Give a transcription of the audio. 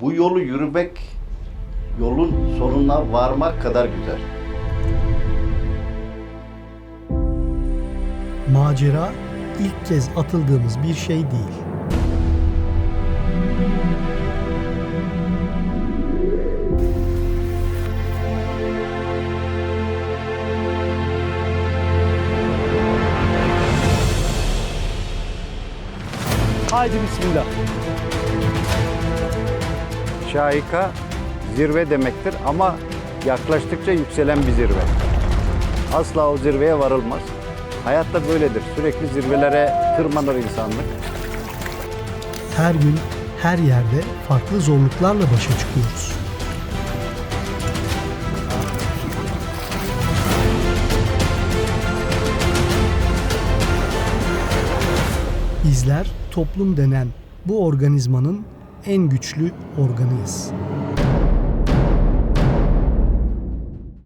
bu yolu yürümek yolun sonuna varmak kadar güzel. Macera ilk kez atıldığımız bir şey değil. Haydi bismillah. Şahika zirve demektir ama yaklaştıkça yükselen bir zirve. Asla o zirveye varılmaz. Hayatta böyledir. Sürekli zirvelere tırmanır insanlık. Her gün, her yerde farklı zorluklarla başa çıkıyoruz. Bizler toplum denen bu organizmanın en güçlü organıyız.